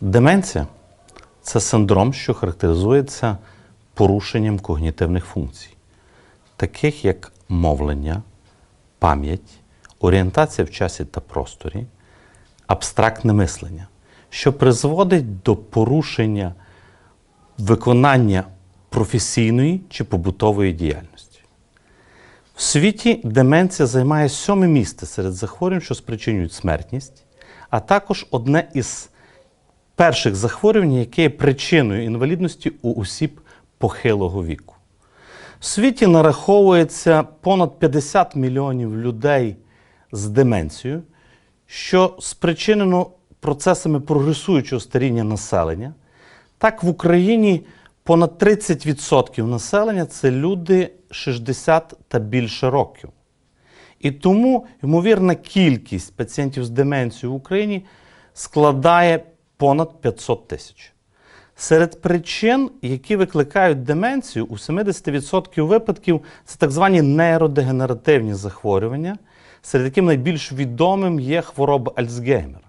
Деменція це синдром, що характеризується порушенням когнітивних функцій, таких як мовлення, пам'ять, орієнтація в часі та просторі, абстрактне мислення, що призводить до порушення виконання професійної чи побутової діяльності. В світі деменція займає сьоме місце серед захворювань, що спричинюють смертність, а також одне із перших захворювань, яке є причиною інвалідності у осіб похилого віку. В світі нараховується понад 50 мільйонів людей з деменцією, що спричинено процесами прогресуючого старіння населення. Так, в Україні понад 30% населення це люди 60 та більше років. І тому ймовірна кількість пацієнтів з деменцією в Україні складає понад 500 тисяч. Серед причин, які викликають деменцію, у 70% випадків це так звані нейродегенеративні захворювання, серед яких найбільш відомим є хвороба Альцгеймера.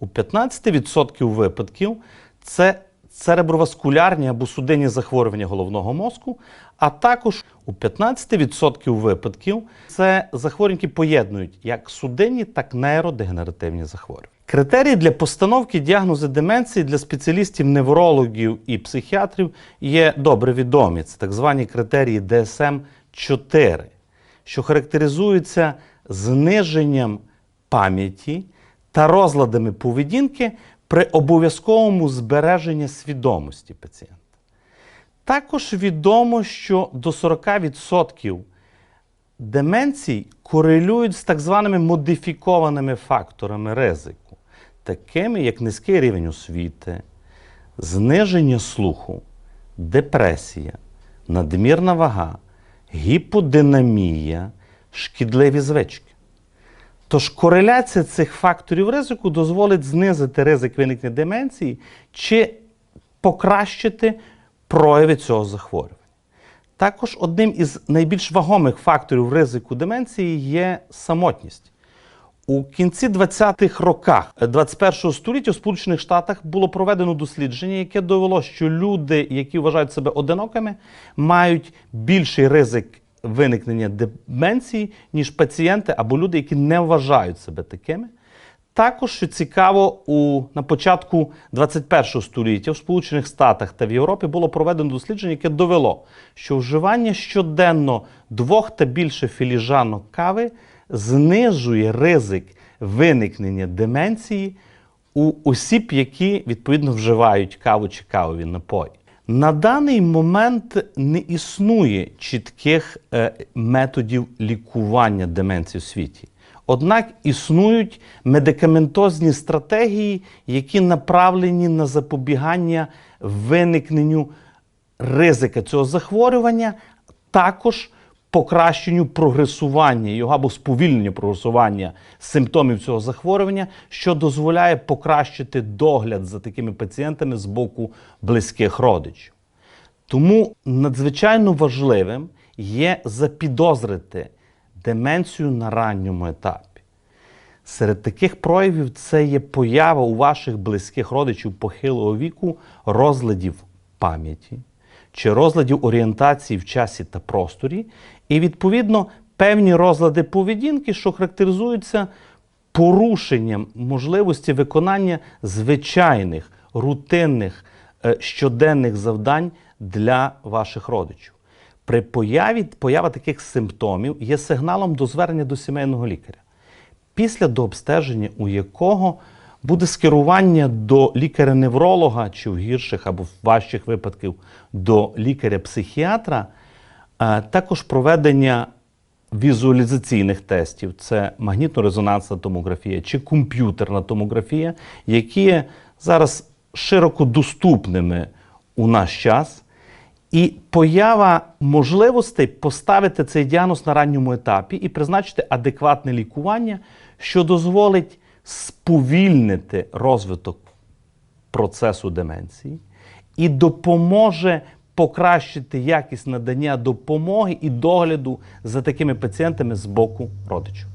У 15% випадків це цереброваскулярні або судинні захворювання головного мозку, а також у 15% випадків це захворювання, які поєднують як судинні, так і нейродегенеративні захворювання. Критерії для постановки діагнозу деменції для спеціалістів, неврологів і психіатрів є добре відомі. Це так звані критерії DSM-4, що характеризуються зниженням пам'яті та розладами поведінки при обов'язковому збереженні свідомості пацієнта. Також відомо, що до 40% деменцій корелюють з так званими модифікованими факторами ризику, такими як низький рівень освіти, зниження слуху, депресія, надмірна вага, гіподинамія, шкідливі звички. Тож кореляція цих факторів ризику дозволить знизити ризик виникнення деменції чи покращити прояви цього захворювання. Також одним із найбільш вагомих факторів ризику деменції є самотність. У кінці 20-х роках 21-го століття в Сполучених Штатах було проведено дослідження, яке довело, що люди, які вважають себе одинокими, мають більший ризик виникнення деменції, ніж пацієнти або люди, які не вважають себе такими. Також, що цікаво, у, на початку 21 століття в Сполучених Штатах та в Європі було проведено дослідження, яке довело, що вживання щоденно двох та більше філіжанок кави знижує ризик виникнення деменції у осіб, які відповідно вживають каву чи кавові напої. На даний момент не існує чітких е, методів лікування деменції в світі. Однак існують медикаментозні стратегії, які направлені на запобігання виникненню ризика цього захворювання, також покращенню прогресування його або сповільненню прогресування симптомів цього захворювання, що дозволяє покращити догляд за такими пацієнтами з боку близьких родичів. Тому надзвичайно важливим є запідозрити деменцію на ранньому етапі. Серед таких проявів це є поява у ваших близьких родичів похилого віку розладів пам'яті чи розладів орієнтації в часі та просторі, і, відповідно, певні розлади поведінки, що характеризуються порушенням можливості виконання звичайних рутинних е, щоденних завдань для ваших родичів. При появі поява таких симптомів є сигналом до звернення до сімейного лікаря, після дообстеження у якого буде скерування до лікаря-невролога, чи в гірших або в важчих випадках до лікаря-психіатра, також проведення візуалізаційних тестів, це магнітно-резонансна томографія чи комп'ютерна томографія, які є зараз широко доступними у наш час. І поява можливостей поставити цей діагноз на ранньому етапі і призначити адекватне лікування, що дозволить сповільнити розвиток процесу деменції і допоможе покращити якість надання допомоги і догляду за такими пацієнтами з боку родичів.